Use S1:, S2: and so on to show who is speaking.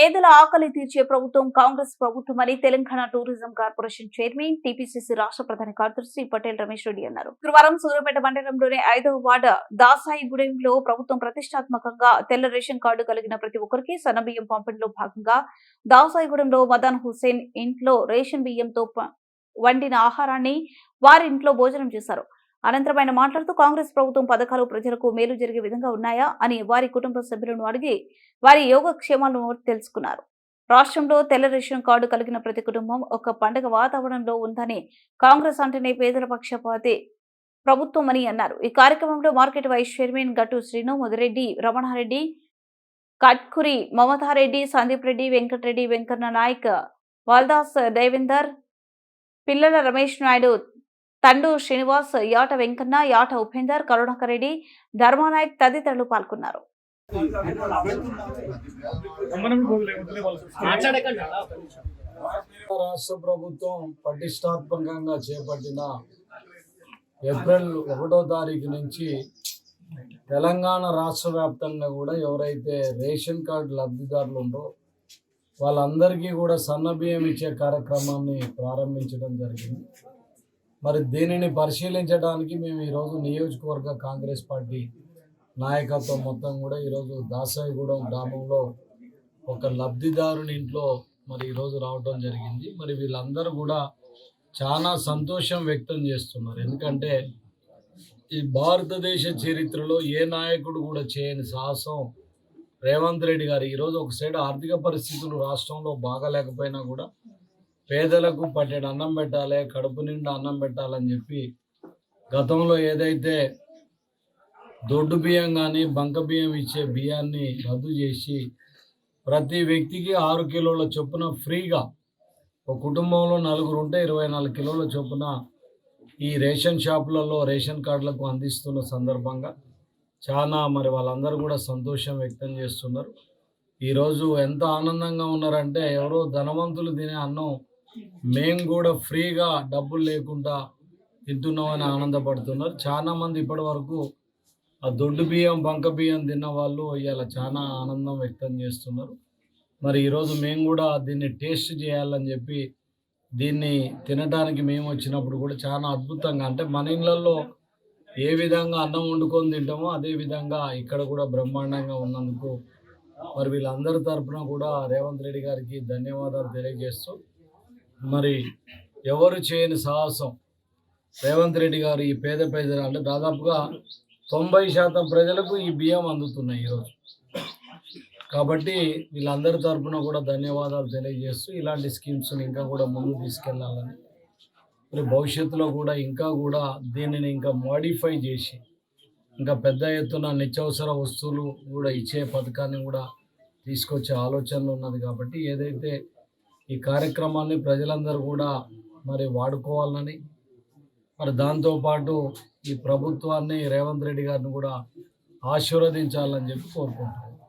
S1: పేదల ఆకలి తీర్చే ప్రభుత్వం కాంగ్రెస్ ప్రభుత్వం అని Telangana tourism corporation chairman TPCC రాష్ట్ర ప్రధాన కార్యదర్శి పటేల్ రమేష్ రెడ్డి అన్నారు. గురువారం సూర్యాపేట మండలంలోని ఐదవ వార్డు దాసాయిగూడెంలో ప్రభుత్వం ప్రతిష్టాత్మకంగా తెల్ల రేషన్ కార్డు కలిగిన ప్రతి ఒక్కరికి సన్నబియ్యం పంపిణీలో భాగంగా దాసాయిగూడెంలో మదాన్ హుసేన్ ఇంట్లో రేషన్ బియ్యంతో వండిన ఆహారాన్ని వారి ఇంట్లో భోజనం చేశారు. అనంతరం ఆయన మాట్లాడుతూ కాంగ్రెస్ ప్రభుత్వం పథకాలు ప్రజలకు మేలు జరిగే విధంగా ఉన్నాయా అని వారి కుటుంబ సభ్యులను అడిగి వారి యోగక్షేమాలను తెలుసుకున్నారు. రాష్ట్రంలో తెల్ల రేషన్ కార్డు కలిగిన ప్రతి కుటుంబం ఒక పండగ వాతావరణంలో ఉందని కాంగ్రెస్ అంటేనే పేదల పక్షపాతి ప్రభుత్వం అని అన్నారు. ఈ కార్యక్రమంలో మార్కెట్ వైస్ చైర్మన్ గట్టు శ్రీను ముదిరెడ్డి రమణారెడ్డి కట్కురి మమతారెడ్డి సందీప్ రెడ్డి వెంకటరెడ్డి వెంకన్న నాయక్ వాల్దాస్ దేవేందర్ పిల్లల రమేష్ నాయుడు తండు శ్రీనివాస్ యాట వెంకన్న యాట ఉపేందర్ కరుణాకర్ రెడ్డి ధర్మానాయక్ తదితరులు పాల్గొన్నారు.
S2: రాష్ట్ర ప్రభుత్వం పటిష్టాత్మకంగా చేపట్టిన ఏప్రిల్ ఒకటో తారీఖు నుంచి తెలంగాణ రాష్ట్ర వ్యాప్తంగా కూడా ఎవరైతే రేషన్ కార్డు లబ్ధిదారులు ఉండో వాళ్ళందరికీ కూడా సన్న బియ్యం ఇచ్చే కార్యక్రమాన్ని ప్రారంభించడం జరిగింది. మరి దీనిని పరిశీలించడానికి మేము ఈరోజు నియోజకవర్గ కాంగ్రెస్ పార్టీ నాయకత్వం మొత్తం కూడా ఈరోజు దాసాయిగూడెం గ్రామంలో ఒక లబ్ధిదారుని ఇంట్లో మరి ఈరోజు రావడం జరిగింది. మరి వీళ్ళందరూ కూడా చాలా సంతోషం వ్యక్తం చేస్తున్నారు. ఎందుకంటే ఈ భారతదేశ చరిత్రలో ఏ నాయకుడు కూడా చేయని సాహసం రేవంత్ రెడ్డి గారు ఈరోజు ఒక సైడ్ ఆర్థిక పరిస్థితులు రాష్ట్రంలో బాగాలేకపోయినా కూడా పేదలకు పట్టెడు అన్నం పెట్టాలి కడుపు నిండా అన్నం పెట్టాలని చెప్పి గతంలో ఏదైతే దొడ్డు బియ్యం కానీ బంక బియ్యం ఇచ్చే బియ్యాన్ని రద్దు చేసి ప్రతి వ్యక్తికి ఆరు కిలోల చొప్పున ఫ్రీగా ఒక కుటుంబంలో నలుగురు ఉంటే ఇరవై నాలుగు కిలోల చొప్పున ఈ రేషన్ షాపులలో రేషన్ కార్డులకు అందిస్తున్న సందర్భంగా చాలా మరి వాళ్ళందరూ కూడా సంతోషం వ్యక్తం చేస్తున్నారు. ఈరోజు ఎంత ఆనందంగా ఉన్నారంటే ఎవరో ధనవంతులు తినే అన్నం మేము కూడా ఫ్రీగా డబ్బులు లేకుండా తింటున్నామని ఆనందపడుతున్నారు. చాలా మంది ఇప్పటి వరకు ఆ దొడ్డు బియ్యం బంక బియ్యం తిన్న వాళ్ళు ఇవాళ చాలా ఆనందం వ్యక్తం చేస్తున్నారు. మరి ఈరోజు మేము కూడా దీన్ని టేస్ట్ చేయాలని చెప్పి దీన్ని తినడానికి మేము వచ్చినప్పుడు కూడా చాలా అద్భుతంగా అంటే మన ఇళ్ళల్లో ఏ విధంగా అన్నం వండుకొని తింటామో అదే విధంగా ఇక్కడ కూడా బ్రహ్మాండంగా ఉన్నందుకు మరి వీళ్ళందరి తరఫున కూడా రేవంత్ రెడ్డి గారికి ధన్యవాదాలు తెలియజేస్తూ మరి ఎవరు చేయని సాహసం? రేవంత్ రెడ్డి గారు ఈ పేద ప్రజలు అంటే దాదాపుగా తొంభై శాతం ప్రజలకు ఈ బియ్యం అందుతున్నాయి ఈరోజు. కాబట్టి వీళ్ళందరి తరఫున కూడా ధన్యవాదాలు తెలియజేస్తూ ఇలాంటి స్కీమ్స్ని ఇంకా కూడా ముందుకు తీసుకెళ్ళాలని మరి భవిష్యత్తులో కూడా ఇంకా కూడా దీనిని ఇంకా మోడిఫై చేసి ఇంకా పెద్ద ఎత్తున నిత్యావసర వస్తువులు కూడా ఇచ్చే పథకాన్ని కూడా తీసుకొచ్చే ఆలోచనలు ఉన్నది కాబట్టి ఏదైతే ఈ కార్యక్రమాన్ని ప్రజలందరూ కూడా మరి వాడుకోవాలని మరి దాంతోపాటు ఈ ప్రభుత్వాన్ని రేవంత్ రెడ్డి గారిని కూడా ఆశీర్వదించాలని చెప్పి కోరుకుంటున్నాను.